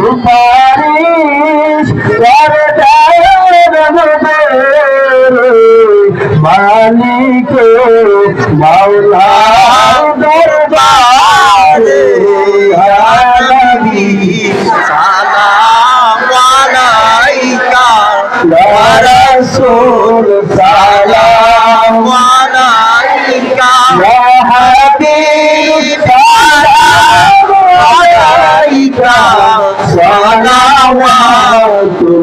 সুপারিশ মালিক মাওলা দরবারে আলাদি সালাম আলাইকা রাসূল সালাম আলাইকা। হাবিব الله